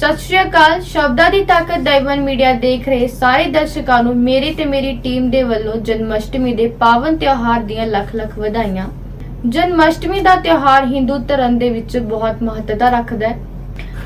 ਸਤਿ ਸ਼੍ਰੀ ਅਕਾਲ। ਸ਼ਬਦਾਂ ਦੀ ਤਾਕਤ ਦੈਵਨ ਮੀਡੀਆ ਦੇਖ ਰਹੇ ਸਾਰੇ ਦਰਸ਼ਕਾਂ ਨੂੰ ਮੇਰੀ ਤੇ ਮੇਰੀ ਟੀਮ ਦੇ ਵੱਲੋਂ ਜਨਮਸ਼ਟਮੀ ਦੇ ਪਾਵਨ ਤਿਉਹਾਰ ਦੀਆਂ ਲੱਖ ਲੱਖ ਵਧਾਈਆਂ। ਜਨਮਸ਼ਟਮੀ ਦਾ ਤਿਉਹਾਰ ਹਿੰਦੂ ਧਰਮ ਦੇ ਵਿੱਚ ਬਹੁਤ ਮਹੱਤਤਾ ਰੱਖਦਾ ਹੈ।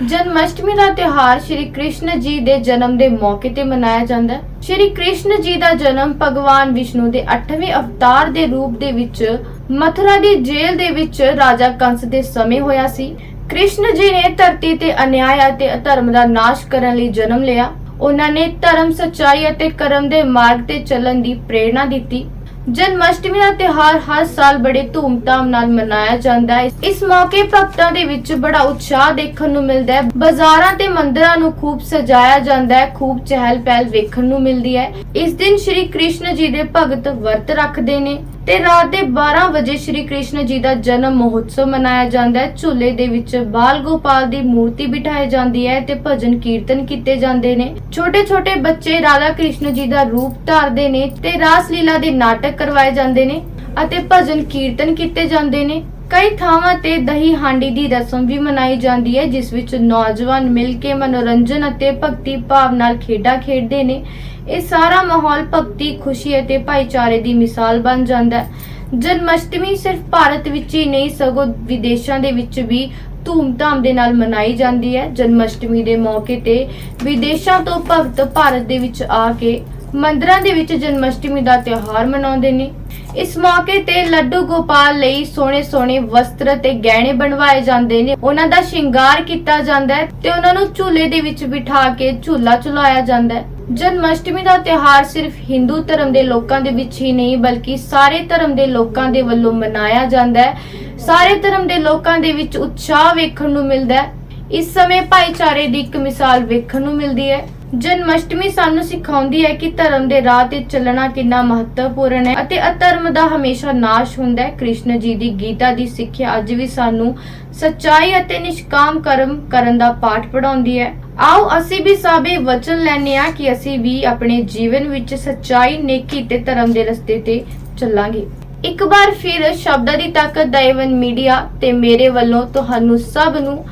ਜਨਮਸ਼ਟਮੀ ਦਾ ਤਿਉਹਾਰ ਸ਼੍ਰੀ ਕ੍ਰਿਸ਼ਨ ਜੀ ਦੇ ਜਨਮ ਦੇ ਮੌਕੇ ਤੇ ਮਨਾਇਆ ਜਾਂਦਾ ਹੈ। ਸ਼੍ਰੀ ਕ੍ਰਿਸ਼ਨ ਜੀ ਦਾ ਜਨਮ ਭਗਵਾਨ ਵਿਸ਼ਨੂੰ ਦੇ 8ਵੇਂ ਅਵਤਾਰ ਦੇ ਰੂਪ ਦੇ ਵਿੱਚ ਮਥੁਰਾ ਦੀ ਜੇਲ੍ਹ ਦੇ ਵਿੱਚ ਰਾਜਾ ਕੰਸ ਦੇ ਸਮੇਂ ਹੋਇਆ ਸੀ। ਕ੍ਰਿਸ਼ਨ ਜੀ ਨੇ ਧਰਤੀ ਤੇ ਅਨਿਆਇ ਅਤੇ ਅਧਰਮ ਦਾ ਨਾਸ਼ ਕਰਨ ਲਈ ਜਨਮ ਲਿਆ। ਉਹਨਾਂ ਨੇ ਧਰਮ, ਸਚਾਈ ਅਤੇ ਕਰਮ ਦੇ ਮਾਰਗ ਤੇ ਚੱਲਣ ਦੀ ਪ੍ਰੇਰਣਾ ਦਿੱਤੀ। ਜਨਮਸ਼ਟਮੀ ਦਾ ਤਿਉਹਾਰ ਹਰ ਸਾਲ ਬੜੇ ਧੂਮਧਾਮ ਨਾਲ ਮਨਾਇਆ ਜਾਂਦਾ ਹੈ। ਇਸ ਮੌਕੇ ਭਗਤਾਂ ਦੇ ਵਿੱਚ ਬੜਾ ਉਤਸ਼ਾਹ ਦੇਖਣ ਨੂੰ ਮਿਲਦਾ ਹੈ। ਬਾਜ਼ਾਰਾਂ ਤੇ ਮੰਦਿਰਾਂ ਨੂੰ ਖੂਬ ਸਜਾਇਆ ਜਾਂਦਾ ਹੈ। ਖੂਬ ਚਹਿਲ ਪਹਿਲ ਵੇਖਣ ਨੂੰ ਮਿਲਦੀ ਹੈ। ਇਸ ਦਿਨ ਸ਼੍ਰੀ ਕ੍ਰਿਸ਼ਨ ਜੀ ਦੇ ਭਗਤ ਵਰਤ ਰੱਖਦੇ ਨੇ। ਤੇ ਰਾਤ ਦੇ 12 ਵਜੇ ਸ਼੍ਰੀ ਕ੍ਰਿਸ਼ਨ ਜੀ ਦਾ ਜਨਮ ਮਹੋਤਸਵ ਮਨਾਇਆ ਜਾਂਦਾ ਹੈ। ਝੂਲੇ ਦੇ ਵਿੱਚ ਬਾਲ ਗੋਪਾਲ ਦੀ ਮੂਰਤੀ ਬਿਠਾਈ ਜਾਂਦੀ ਹੈ ਤੇ ਭਜਨ ਕੀਰਤਨ ਕੀਤੇ ਜਾਂਦੇ ਨੇ। ਛੋਟੇ ਛੋਟੇ ਬੱਚੇ ਰਾਧਾ ਕ੍ਰਿਸ਼ਨ ਜੀ ਦਾ ਰੂਪ ਧਾਰਦੇ ਨੇ ਤੇ ਰਾਸ ਲੀਲਾ ਦੇ ਨਾਟਕ ਕਰਵਾਏ ਜਾਂਦੇ ਨੇ ਅਤੇ ਭਜਨ ਕੀਰਤਨ ਕੀਤੇ ਜਾਂਦੇ ਨੇ। ਕਈ ਥਾਵਾਂ ਤੇ ਦਹੀਂ ਹਾਂਡੀ ਦੀ ਰਸਮ ਵੀ ਮਨਾਈ ਜਾਂਦੀ ਹੈ, ਜਿਸ ਵਿੱਚ ਨੌਜਵਾਨ ਮਿਲ ਕੇ ਮਨੋਰੰਜਨ ਅਤੇ ਭਗਤੀ ਭਾਵ ਨਾਲ ਖੇਡਾਂ ਖੇਡਦੇ ਨੇ। ਇਹ ਸਾਰਾ ਮਾਹੌਲ ਭਗਤੀ, ਖੁਸ਼ੀ ਅਤੇ ਭਾਈਚਾਰੇ ਦੀ ਮਿਸਾਲ ਬਣ ਜਾਂਦਾ ਹੈ। ਜਨਮਸ਼ਟਮੀ ਸਿਰਫ ਭਾਰਤ ਵਿੱਚ ਹੀ ਨਹੀਂ, ਸਗੋਂ ਵਿਦੇਸ਼ਾਂ ਦੇ ਵਿੱਚ ਵੀ ਧੂਮਧਾਮ ਦੇ ਨਾਲ ਮਨਾਈ ਜਾਂਦੀ ਹੈ। ਜਨਮਸ਼ਟਮੀ ਦੇ ਮੌਕੇ ਤੇ ਵਿਦੇਸ਼ਾਂ ਤੋਂ ਭਗਤ ਭਾਰਤ ਦੇ ਵਿੱਚ ਆ ਕੇ ਮੰਦਰਾਂ ਦੇ ਵਿੱਚ ਜਨਮਸ਼ਟਮੀ ਦਾ ਤਿਉਹਾਰ ਮਨਾਉਂਦੇ ਨੇ। ਇਸ ਮੌਕੇ ਤੇ ਲੱਡੂ ਗੋਪਾਲ ਲਈ ਸੋਹਣੇ ਸੋਹਣੇ ਵਸਤਰ ਤੇ ਗਹਿਣੇ ਬਣਵਾਏ ਜਾਂਦੇ ਨੇ। ਉਹਨਾਂ ਦਾ ਸ਼ਿੰਗਾਰ ਕੀਤਾ ਜਾਂਦਾ ਹੈ ਤੇ ਉਹਨਾਂ ਨੂੰ ਝੂਲੇ ਦੇ ਵਿੱਚ ਬਿਠਾ ਕੇ ਝੂਲਾ ਝੁਲਾਇਆ ਜਾਂਦਾ ਹੈ। ਜਨਮਸ਼ਟਮੀ ਦਾ ਤਿਉਹਾਰ ਸਿਰਫ ਹਿੰਦੂ ਧਰਮ ਦੇ ਲੋਕਾਂ ਦੇ ਵਿੱਚ ਹੀ ਨਹੀਂ, ਬਲਕਿ ਸਾਰੇ ਧਰਮ ਦੇ ਲੋਕਾਂ ਦੇ ਵੱਲੋਂ ਮਨਾਇਆ ਜਾਂਦਾ ਹੈ। ਸਾਰੇ ਧਰਮ ਦੇ ਲੋਕਾਂ ਦੇ ਵਿੱਚ ਉਤਸ਼ਾਹ ਵੇਖਣ ਨੂੰ ਮਿਲਦਾ ਹੈ। ਇਸ ਸਮੇਂ ਭਾਈਚਾਰੇ ਦੀ ਇੱਕ ਮਿਸਾਲ ਵੇਖਣ ਨੂੰ ਮਿਲਦੀ ਹੈ। ਜਨਮਸ਼ਟਮੀ ਸਾਨੂੰ ਸਿਖਾਉਂਦੀ ਹੈ ਕਿ ਧਰਮ ਦੇ ਰਾਹ ਤੇ ਚੱਲਣਾ ਕਿੰਨਾ ਮਹੱਤਵਪੂਰਨ ਹੈ ਅਤੇ ਅਧਰਮ ਦਾ ਹਮੇਸ਼ਾ ਨਾਸ਼ ਹੁੰਦਾ ਹੈ। ਕ੍ਰਿਸ਼ਨ ਜੀ ਦੀ ਗੀਤਾ ਦੀ ਸਿੱਖਿਆ ਅੱਜ ਵੀ ਸਾਨੂੰ ਸੱਚਾਈ ਅਤੇ ਨਿਸ਼ਕਾਮ ਕਰਮ ਕਰਨ ਦਾ ਪਾਠ ਪੜਾਉਂਦੀ ਹੈ। ਆਓ ਅਸੀਂ ਵੀ ਸਾਬੇ ਵਚਨ ਲੈਣੇ ਆ ਕਿ ਅਸੀਂ ਵੀ ਆਪਣੇ ਜੀਵਨ ਵਿੱਚ ਸੱਚਾਈ, ਨੇਕੀ ਤੇ ਧਰਮ ਦੇ ਰਸਤੇ ਤੇ ਚੱਲਾਂਗੇ। ਇੱਕ ਵਾਰ ਫਿਰ ਸ਼ਬਦਾਂ ਦੀ ਤਾਕਤ ਦਾ ਮੀਡੀਆ ਤੇ ਮੇਰੇ ਵੱਲੋਂ ਤੁਹਾਨੂੰ ਸਭ ਨੂੰ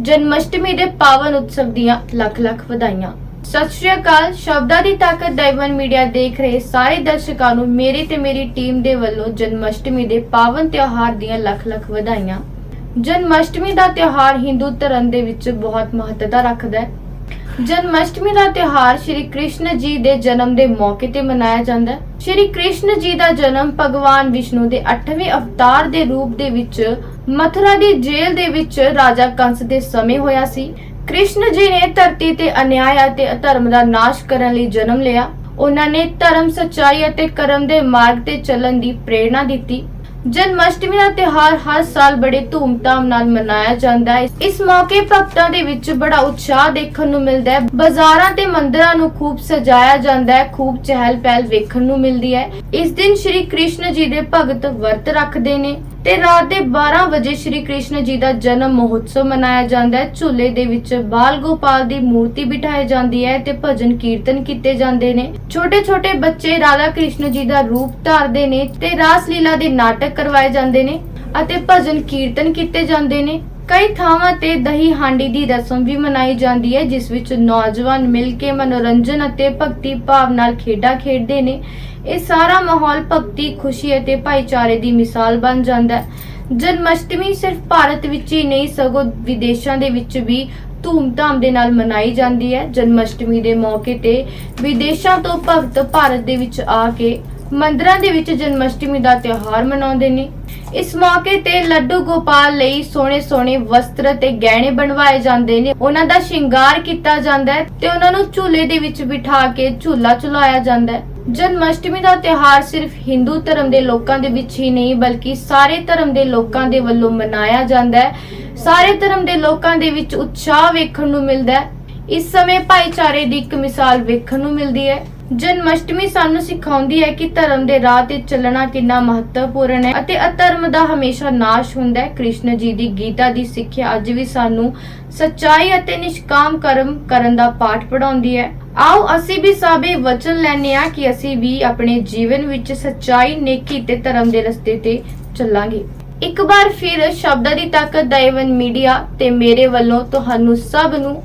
ਜਨਮਸ਼ਟਮੀ ਦੇ ਪਾਵਨ ਉਤਸਵ ਦੀਆਂ ਲੱਖ ਲੱਖ ਵਧਾਈਆਂ। ਸਤਿ ਸ਼੍ਰੀ ਅਕਾਲ। ਸ਼ਬਦਾਂ ਦੀ ਤਾਕਤ ਦਾ ਮੀਡੀਆ ਦੇਖ ਰਹੇ ਸਾਰੇ ਦਰਸ਼ਕਾਂ ਨੂੰ ਮੇਰੀ ਤੇ ਮੇਰੀ ਟੀਮ ਦੇ ਵੱਲੋਂ ਜਨਮਸ਼ਟਮੀ ਦੇ ਪਾਵਨ ਤਿਉਹਾਰ ਦੀਆਂ ਲੱਖ ਲੱਖ ਵਧਾਈਆਂ। ਜਨਮਸ਼ਟਮੀ ਦਾ ਤਿਉਹਾਰ ਹਿੰਦੂ ਧਰਮ ਦੇ ਵਿੱਚ ਬਹੁਤ ਮਹੱਤਤਾ ਰੱਖਦਾ ਹੈ। ਜਨਮਸ਼ਟਮੀ ਦਾ ਤਿਉਹਾਰ ਸ਼੍ਰੀ ਕ੍ਰਿਸ਼ਨ ਜੀ ਦੇ ਜਨਮ ਦੇ ਮੌਕੇ ਤੇ ਮਨਾਇਆ ਜਾਂਦਾ ਹੈ। ਸ਼੍ਰੀ ਕ੍ਰਿਸ਼ਨ ਜੀ ਦਾ ਜਨਮ ਭਗਵਾਨ ਵਿਸ਼ਨੂੰ ਦੇ 8ਵੇਂ ਅਵਤਾਰ ਦੇ ਰੂਪ ਦੇ ਵਿੱਚ ਮਥੁਰਾ ਦੀ ਜੇਲ੍ਹ ਦੇ ਵਿੱਚ ਰਾਜਾ ਕੰਸ ਦੇ ਸਮੇਂ ਹੋਇਆ ਸੀ। ਕ੍ਰਿਸ਼ਨ ਜੀ ਨੇ ਧਰਤੀ ਤੇ ਅਨਿਆਇ ਅਤੇ ਅਧਰਮ ਦਾ ਨਾਸ਼ ਕਰਨ ਲਈ ਜਨਮ ਲਿਆ। ਉਹਨਾਂ ਨੇ ਧਰਮ, ਸਚਾਈ ਅਤੇ ਕਰਮ ਦੇ ਮਾਰਗ ਤੇ ਚੱਲਣ ਦੀ ਪ੍ਰੇਰਣਾ ਦਿੱਤੀ। ਜਨਮਸ਼ਟਮੀ ਦਾ ਤਿਉਹਾਰ ਹਰ ਸਾਲ ਬੜੇ ਧੂਮਧਾਮ ਨਾਲ ਮਨਾਇਆ ਜਾਂਦਾ ਹੈ। ਇਸ ਮੌਕੇ ਭਗਤਾਂ ਦੇ ਵਿੱਚ ਬੜਾ ਉਤਸ਼ਾਹ ਦੇਖਣ ਨੂੰ ਮਿਲਦਾ ਹੈ। ਬਾਜ਼ਾਰਾਂ ਤੇ ਮੰਦਿਰਾਂ ਨੂੰ ਖੂਬ ਸਜਾਇਆ ਜਾਂਦਾ ਹੈ। ਖੂਬ ਚਹਿਲ ਪਹਿਲ ਵੇਖਣ ਨੂੰ ਮਿਲਦੀ ਹੈ। ਇਸ ਦਿਨ ਸ਼੍ਰੀ ਕ੍ਰਿਸ਼ਨ ਜੀ ਦੇ ਭਗਤ ਵਰਤ ਰੱਖਦੇ ਨੇ। ਤੇ ਰਾਤ ਦੇ 12 ਵਜੇ ਸ਼੍ਰੀ ਕ੍ਰਿਸ਼ਨ ਜੀ ਦਾ ਜਨਮ ਮਹੋਤਸਵ ਮਨਾਇਆ ਜਾਂਦਾ ਹੈ। ਝੂਲੇ ਦੇ ਵਿੱਚ ਬਾਲ ਗੋਪਾਲ ਦੀ ਮੂਰਤੀ ਬਿਠਾਈ ਜਾਂਦੀ ਹੈ ਤੇ ਭਜਨ ਕੀਰਤਨ ਕੀਤੇ ਜਾਂਦੇ ਨੇ। ਛੋਟੇ ਛੋਟੇ ਬੱਚੇ ਰਾਧਾ ਕ੍ਰਿਸ਼ਨ ਜੀ ਦਾ ਰੂਪ ਧਾਰਦੇ ਨੇ ਤੇ ਰਾਸ ਲੀਲਾ ਦੇ ਨਾਟਕ ਕਰਵਾਏ ਜਾਂਦੇ ਨੇ ਅਤੇ ਭਜਨ ਕੀਰਤਨ ਕੀਤੇ ਜਾਂਦੇ ਨੇ। ਕਈ ਥਾਵਾਂ ਤੇ ਦਹੀਂ ਹਾਂਡੀ ਦੀ ਰਸਮ ਵੀ ਮਨਾਈ ਜਾਂਦੀ ਹੈ, ਜਿਸ ਵਿੱਚ ਨੌਜਵਾਨ ਮਿਲ ਕੇ ਮਨੋਰੰਜਨ ਅਤੇ ਭਗਤੀ ਭਾਵ ਨਾਲ ਖੇਡਾਂ ਖੇਡਦੇ ਨੇ। ਇਹ ਸਾਰਾ ਮਾਹੌਲ ਭਗਤੀ, ਖੁਸ਼ੀ ਅਤੇ ਭਾਈਚਾਰੇ ਦੀ ਮਿਸਾਲ ਬਣ ਜਾਂਦਾ ਹੈ। ਜਨਮਸ਼ਟਮੀ ਸਿਰਫ ਭਾਰਤ ਵਿੱਚ ਹੀ ਨਹੀਂ, ਸਗੋਂ ਵਿਦੇਸ਼ਾਂ ਦੇ ਵਿੱਚ ਵੀ ਧੂਮਧਾਮ ਦੇ ਨਾਲ ਮਨਾਈ ਜਾਂਦੀ ਹੈ। ਜਨਮਸ਼ਟਮੀ ਦੇ ਮੌਕੇ ਤੇ ਵਿਦੇਸ਼ਾਂ ਤੋਂ ਭਗਤ ਭਾਰਤ ਦੇ ਵਿੱਚ ਆ ਕੇ ਮੰਦਰਾਂ ਦੇ ਵਿੱਚ ਜਨਮਸ਼ਟਮੀ ਦਾ ਤਿਉਹਾਰ ਮਨਾਉਂਦੇ ਨੇ। ਇਸ ਮੌਕੇ ਤੇ ਲੱਡੂ ਗੋਪਾਲ ਲਈ ਸੋਹਣੇ ਸੋਹਣੇ ਵਸਤਰ ਤੇ ਗਹਿਣੇ ਬਣਵਾਏ ਜਾਂਦੇ ਨੇ। ਉਹਨਾਂ ਦਾ ਸ਼ਿੰਗਾਰ ਕੀਤਾ ਜਾਂਦਾ ਹੈ ਤੇ ਉਹਨਾਂ ਨੂੰ ਝੂਲੇ ਦੇ ਵਿੱਚ ਬਿਠਾ ਕੇ ਝੂਲਾ ਝੁਲਾਇਆ ਜਾਂਦਾ ਹੈ। ਜਨਮਸ਼ਟਮੀ ਦਾ ਤਿਉਹਾਰ ਸਿਰਫ ਹਿੰਦੂ ਧਰਮ ਦੇ ਲੋਕਾਂ ਦੇ ਵਿੱਚ ਹੀ ਨਹੀਂ, ਬਲਕਿ ਸਾਰੇ ਧਰਮ ਦੇ ਲੋਕਾਂ ਦੇ ਵੱਲੋਂ ਮਨਾਇਆ ਜਾਂਦਾ ਹੈ। ਸਾਰੇ ਧਰਮ ਦੇ ਲੋਕਾਂ ਦੇ ਵਿੱਚ ਉਤਸ਼ਾਹ ਵੇਖਣ ਨੂੰ ਮਿਲਦਾ ਹੈ। ਇਸ ਸਮੇਂ ਭਾਈਚਾਰੇ ਦੀ ਇੱਕ ਮਿਸਾਲ ਵੇਖਣ ਨੂੰ ਮਿਲਦੀ ਹੈ। ਜਨਮਸ਼ਟਮੀ ਸਾਨੂੰ ਸਿਖਾਉਂਦੀ ਹੈ ਕਿ ਧਰਮ ਦੇ ਰਾਹ ਤੇ ਚੱਲਣਾ ਕਿੰਨਾ ਮਹੱਤਵਪੂਰਨ ਹੈ ਅਤੇ ਅਧਰਮ ਦਾ ਹਮੇਸ਼ਾ ਨਾਸ਼ ਹੁੰਦਾ ਹੈ। ਕ੍ਰਿਸ਼ਨ ਜੀ ਦੀ ਗੀਤਾ ਦੀ ਸਿੱਖਿਆ ਅੱਜ ਵੀ ਸਾਨੂੰ ਸੱਚਾਈ ਅਤੇ ਨਿਸ਼ਕਾਮ ਕਰਮ ਕਰਨ ਦਾ ਪਾਠ ਪੜਾਉਂਦੀ ਹੈ। ਆਓ ਅਸੀਂ ਵੀ ਸਾਬੇ ਵਚਨ ਲੈਣੇ ਆ ਕਿ ਅਸੀਂ ਵੀ ਆਪਣੇ ਜੀਵਨ ਵਿੱਚ ਸੱਚਾਈ, ਨੇਕੀ ਤੇ ਧਰਮ ਦੇ ਰਸਤੇ ਤੇ ਚੱਲਾਂਗੇ। ਇੱਕ ਵਾਰ ਫਿਰ ਸ਼ਬਦਾਂ ਦੀ ਤਾਕਤ ਦਾ ਏਵਨ ਮੀਡੀਆ ਤੇ ਮੇਰੇ ਵੱਲੋਂ ਤੁਹਾਨੂੰ ਸਭ ਨੂੰ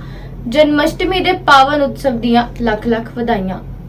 ਜਨਮਸ਼ਟਮੀ ਦੇ ਪਾਵਨ ਉਤਸਵ ਦੀਆਂ ਲੱਖ ਲੱਖ ਵਧਾਈਆਂ।